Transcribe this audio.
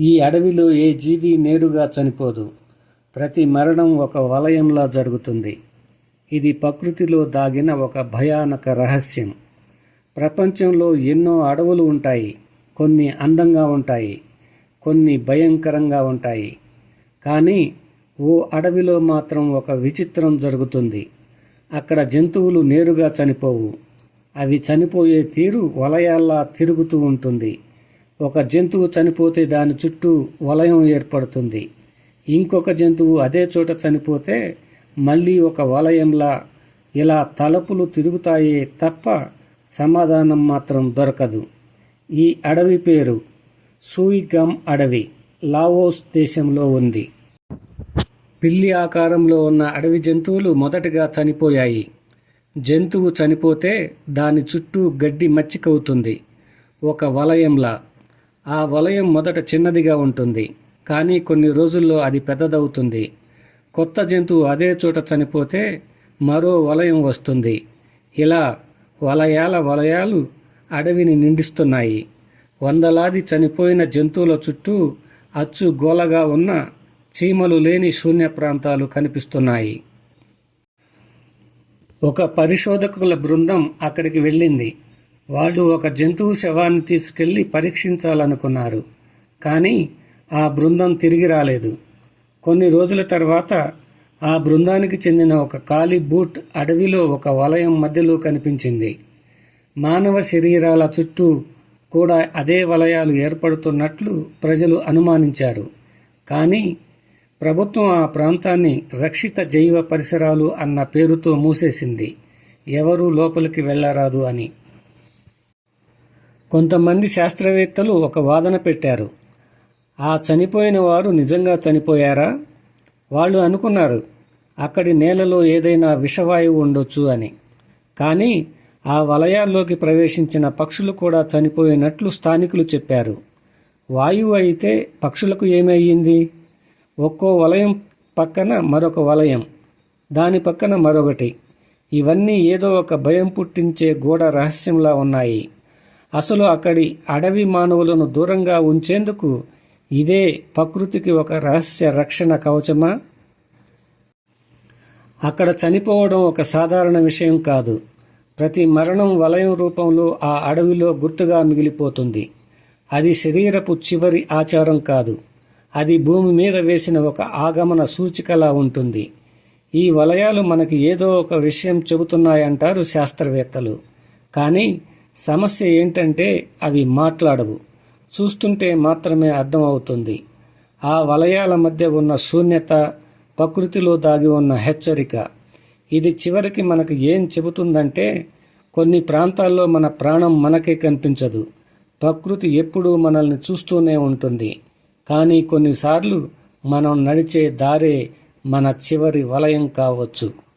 ఈ అడవిలో ఏ జీవి నేరుగా చనిపోదు. ప్రతి మరణం ఒక వలయంలా జరుగుతుంది. ఇది ప్రకృతిలో దాగిన ఒక భయానక రహస్యం. ప్రపంచంలో ఎన్నో అడవులు ఉంటాయి. కొన్ని అందంగా ఉంటాయి. కొన్ని భయంకరంగా ఉంటాయి. కానీ ఓ అడవిలో మాత్రం ఒక విచిత్రం జరుగుతుంది. అక్కడ జంతువులు నేరుగా చనిపోవు. అవి చనిపోయే తీరు వలయాల్లా తిరుగుతూ ఉంటుంది. ఒక జంతువు చనిపోతే దాని చుట్టూ వలయం ఏర్పడుతుంది. ఇంకొక జంతువు అదే చోట చనిపోతే మళ్ళీ ఒక వలయంలా ఇలా తలుపులు తిరుగుతాయే తప్ప సమాధానం మాత్రం దొరకదు. ఈ అడవి పేరు సూయిగమ్ అడవి లావోస్ దేశంలో ఉంది. పిల్లి ఆకారంలో ఉన్న అడవి జంతువులు మొదటగా చనిపోయాయి. జంతువు చనిపోతే దాని చుట్టూ గడ్డి మచ్చికవుతుంది. ఒక వలయంలా ఆ వలయం మొదట చిన్నదిగా ఉంటుంది కానీ కొన్ని రోజుల్లో అది పెద్దదవుతుంది. కొత్త జంతువు అదే చోట చనిపోతే మరో వలయం వస్తుంది. ఇలా వలయాల వలయాలు అడవిని నిండిస్తున్నాయి. వందలాది చనిపోయిన జంతువుల చుట్టూ అచ్చు గోలగా ఉన్న చీమలు లేని శూన్య ప్రాంతాలు కనిపిస్తున్నాయి. ఒక పరిశోధకుల బృందం అక్కడికి వెళ్ళింది. వాళ్ళు ఒక జంతువు శవాన్ని తీసుకెళ్ళి పరీక్షించాలనుకున్నారు. కానీ ఆ బృందం తిరిగి రాలేదు. కొన్ని రోజుల తర్వాత ఆ బృందానికి చెందిన ఒక ఖాళీ బూట్ అడవిలో ఒక వలయం మధ్యలో కనిపించింది. మానవ శరీరాల చుట్టూ కూడా అదే వలయాలు ఏర్పడుతున్నట్లు ప్రజలు అనుమానించారు. కానీ ప్రభుత్వం ఆ ప్రాంతాన్ని రక్షిత జైవ పరిసరాలు అన్న పేరుతో మూసేసింది. ఎవరూ లోపలికి వెళ్ళరాదు అని. కొంతమంది శాస్త్రవేత్తలు ఒక వాదన పెట్టారు. ఆ చనిపోయిన వారు నిజంగా చనిపోయారా? వాళ్ళు అనుకున్నారు అక్కడి నేలలో ఏదైనా విషవాయువు ఉండొచ్చు అని. కానీ ఆ వలయాల్లోకి ప్రవేశించిన పక్షులు కూడా చనిపోయినట్లు స్థానికులు చెప్పారు. వాయువు అయితే పక్షులకు ఏమయ్యింది? ఒక్కో వలయం పక్కన మరొక వలయం దాని పక్కన మరొకటి. ఇవన్నీ ఏదో ఒక భయం పుట్టించే గోడ రహస్యంలా ఉన్నాయి. అసలు అక్కడి అడవి మానవులను దూరంగా ఉంచేందుకు ఇదే ప్రకృతికి ఒక రహస్య రక్షణ కవచమా? అక్కడ చనిపోవడం ఒక సాధారణ విషయం కాదు. ప్రతి మరణం వలయం రూపంలో ఆ అడవిలో గుర్తుగా మిగిలిపోతుంది. అది శరీరపు చివరి ఆచారం కాదు. అది భూమి మీద వేసిన ఒక ఆగమన సూచికలా ఉంటుంది. ఈ వలయాలు మనకి ఏదో ఒక విషయం చెబుతున్నాయంటారు శాస్త్రవేత్తలు. కానీ సమస్య ఏంటంటే అవి మాట్లాడవు. చూస్తుంటే మాత్రమే అర్థమవుతుంది. ఆ వలయాల మధ్య ఉన్న శూన్యత ప్రకృతిలో దాగి ఉన్న హెచ్చరిక. ఇది చివరికి మనకు ఏం చెబుతుందంటే కొన్ని ప్రాంతాల్లో మన ప్రాణం మనకే కనిపించదు. ప్రకృతి ఎప్పుడూ మనల్ని చూస్తూనే ఉంటుంది. కానీ కొన్నిసార్లు మనం నడిచే దారే మన చివరి వలయం కావచ్చు.